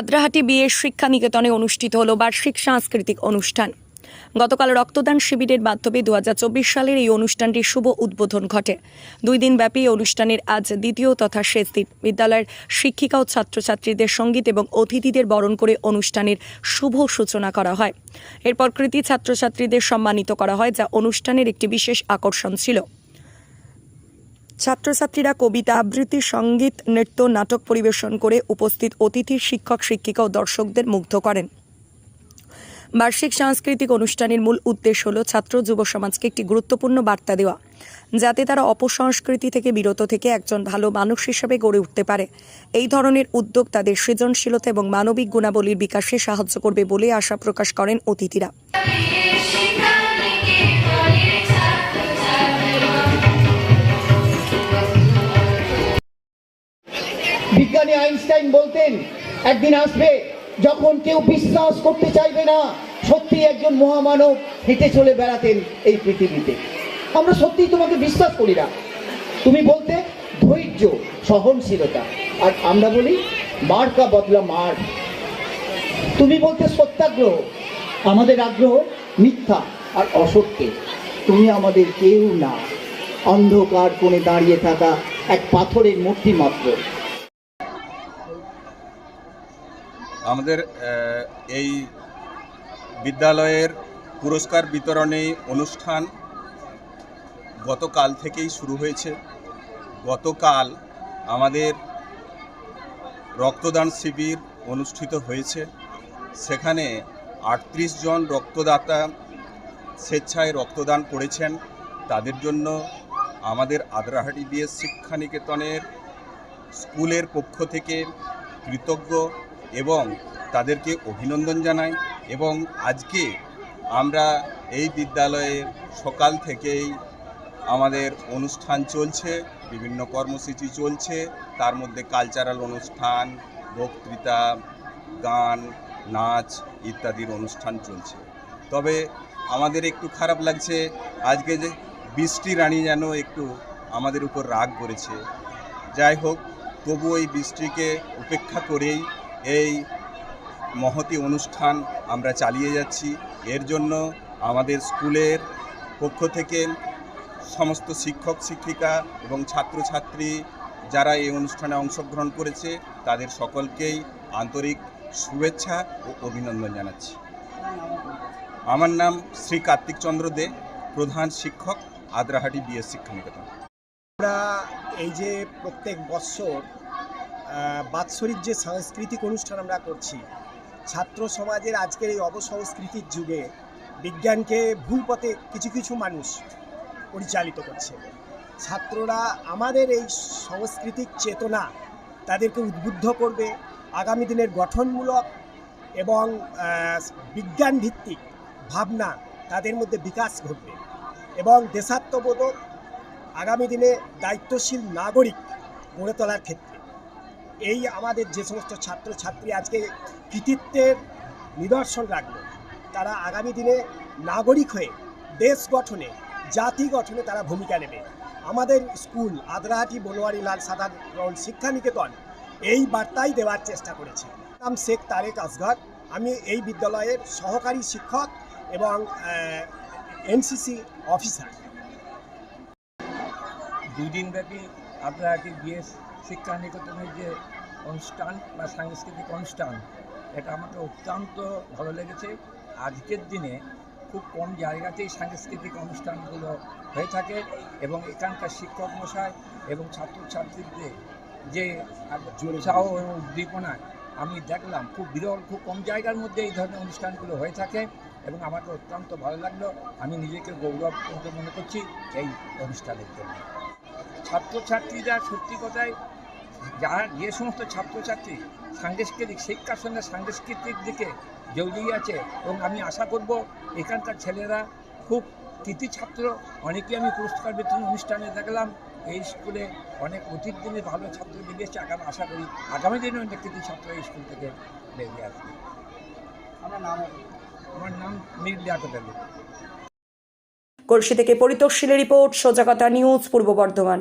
আদ্রাহাটি বিয়ের শিক্ষা নিকেতনে অনুষ্ঠিত হল বার্ষিক সাংস্কৃতিক অনুষ্ঠান। গতকাল রক্তদান শিবিরের মাধ্যমে দু হাজার চব্বিশ সালের এই অনুষ্ঠানটির শুভ উদ্বোধন ঘটে। দুই দিন ব্যাপী এই অনুষ্ঠানের আজ দ্বিতীয় তথা শেষ দিন। বিদ্যালয়ের শিক্ষিকা ও ছাত্রছাত্রীদের সংগীত এবং অতিথিদের বরণ করে অনুষ্ঠানের শুভ সূচনা করা হয়। এরপর কৃতি ছাত্রছাত্রীদের সম্মানিত করা হয়, যা অনুষ্ঠানের একটি বিশেষ আকর্ষণ ছিল। ছাত্রছাত্রীরা কবিতা, আবৃত্তি, সংগীত, নৃত্য, নাটক পরিবেশন করে উপস্থিত অতিথি, শিক্ষক, শিক্ষিকা ও দর্শকদের মুগ্ধ করেন। বার্ষিক সাংস্কৃতিক অনুষ্ঠানের মূল উদ্দেশ্য হল ছাত্র যুব সমাজকে একটি গুরুত্বপূর্ণ বার্তা দেওয়া, যাতে তারা অপসংস্কৃতি থেকে বিরত থেকে একজন ভালো মানুষ হিসেবে গড়ে উঠতে পারে। এই ধরনের উদ্যোগ তাদের সৃজনশীলতা এবং মানবিক গুণাবলীর বিকাশে সাহায্য করবে বলে আশা প্রকাশ করেন অতিথিরা। বিজ্ঞানী আইনস্টাইন বলতেন, একদিন আসবে যখন কেউ বিশ্বাস করতে চাইবে না, সত্যি একজন মহামানব হেঁটে চলে বেড়াতেন এই পৃথিবীতে। আমরা সত্যিই তোমাকে বিশ্বাস করি না। তুমি বলতে, ধৈর্য, সহনশীলতা। আর আমরা বলি, মার্কা বদলা মার। তুমি বলতে, সত্যাগ্রহ, আমাদের আগ্রহ মিথ্যা আর অসত্যে। তুমি আমাদের কেউ না। অন্ধকার কোণে দাঁড়িয়ে থাকা এক পাথরের মূর্তি মাত্র। আমাদের এই বিদ্যালয়ের পুরস্কার বিতরণী অনুষ্ঠান গতকাল থেকেই শুরু হয়েছে। গতকাল আমাদের রক্তদান শিবির অনুষ্ঠিত হয়েছে। সেখানে আটত্রিশ জন রক্তদাতা স্বেচ্ছায় রক্তদান করেছেন। তাদের জন্য আমাদের আদ্রাহাটি বিএস শিক্ষানিকেতনের স্কুলের পক্ষ থেকে কৃতজ্ঞ এবং তাদেরকে অভিনন্দন জানাই এবং আজকে আমরা এই বিদ্যালয়ে সকাল থেকেই আমাদের অনুষ্ঠান চলছে, বিভিন্ন কর্মসূচি চলছে। তার মধ্যে কালচারাল অনুষ্ঠান, বক্তৃতা, গান, নাচ ইত্যাদির অনুষ্ঠান চলছে। তবে আমাদের একটু খারাপ লাগছে, আজকে যে বৃষ্টি রানী যেন একটু আমাদের উপর রাগ করেছে। যাই হোক তবু এই বৃষ্টিকে উপেক্ষা করেই এই মহতি অনুষ্ঠান আমরা চালিয়ে যাচ্ছি। এর জন্য আমাদের স্কুলের পক্ষ থেকে সমস্ত শিক্ষক শিক্ষিকা এবং ছাত্রছাত্রী যারা এই অনুষ্ঠানে অংশগ্রহণ করেছে তাদের সকলকেই আন্তরিক শুভেচ্ছা ও অভিনন্দন জানাচ্ছি। আমার নাম শ্রী কার্তিক চন্দ্র দে প্রধান শিক্ষক আদ্রাহাটি বিএস শিক্ষা নিকেতন আমরা এই যে প্রত্যেক আহ, বাৎসরিক যে সাংস্কৃতিক অনুষ্ঠান আমরা করছি, ছাত্র সমাজের আজকের এই অবসংস্কৃতির যুগে বিজ্ঞানকে ভুল পথে কিছু কিছু মানুষ পরিচালিত করছে। ছাত্ররা আমাদের এই সাংস্কৃতিক চেতনা তাদেরকে উদ্বুদ্ধ করবে আগামী দিনের গঠনমূলক এবং বিজ্ঞান ভিত্তিক ভাবনা তাদের মধ্যে বিকাশ ঘটবে এবং দেশাত্মবোধক আগামী দিনে দায়িত্বশীল নাগরিক গড়ে তোলার ক্ষেত্রে এই আমাদের যে সমস্ত ছাত্রছাত্রী আজকে কৃতিত্বের নিদর্শন রাখল, তারা আগামী দিনে নাগরিক হয়ে দেশ গঠনে, জাতি গঠনে তারা ভূমিকা নেবে। আমাদের স্কুল আদ্রাহাটি বনোয়ারি লাল সাধারণ শিক্ষা নিকেতন এই বার্তাই দেওয়ার চেষ্টা করেছে। নাম শেখ তারেক আসঘর আমি এই বিদ্যালয়ের সহকারী শিক্ষক এবং এনসিসি অফিসার। দুদিনব্যাপী আদ্রাহাটি বিএস শিক্ষা নিকেতনের যে অনুষ্ঠান বা সাংস্কৃতিক অনুষ্ঠান, এটা আমাকে অত্যন্ত ভালো লেগেছে। আজকের দিনে খুব কম জায়গাতেই সাংস্কৃতিক অনুষ্ঠানগুলো হয়ে থাকে এবং এখানকার শিক্ষক মশাই এবং ছাত্রছাত্রীদের যে উৎসাহ এবং উদ্দীপনায় আমি দেখলাম খুব বিরল, খুব কম জায়গার মধ্যে এই ধরনের অনুষ্ঠানগুলো হয়ে থাকে এবং আমাকে অত্যন্ত ভালো লাগল। আমি নিজেকে গৌরব মনে করছি এই অনুষ্ঠানের জন্য। ছাত্রছাত্রীরা সত্যি কথায় যারা যে সমস্ত ছাত্রছাত্রী সাংস্কৃতিক শিক্ষার সঙ্গে সাংস্কৃতিক দিকে জড়িয়ে আছে এবং আমি আশা করব এখানকার ছেলেরা খুব কৃতি ছাত্র। অনেকেই আমি পুরস্কার বিতরণ অনুষ্ঠানে দেখলাম এই স্কুলে অনেক অতীত দিনে ভালো ছাত্র বেরিয়েছে আগামী আশা করি আগামী দিনে অনেক কৃতি ছাত্র এই স্কুল থেকে বেরিয়ে আসবে। আমার নাম মীর লিয়াকত আলী। কলসি থেকে পরিতোষীলের রিপোর্ট সোজাকতা নিউজ পূর্ব বর্ধমান।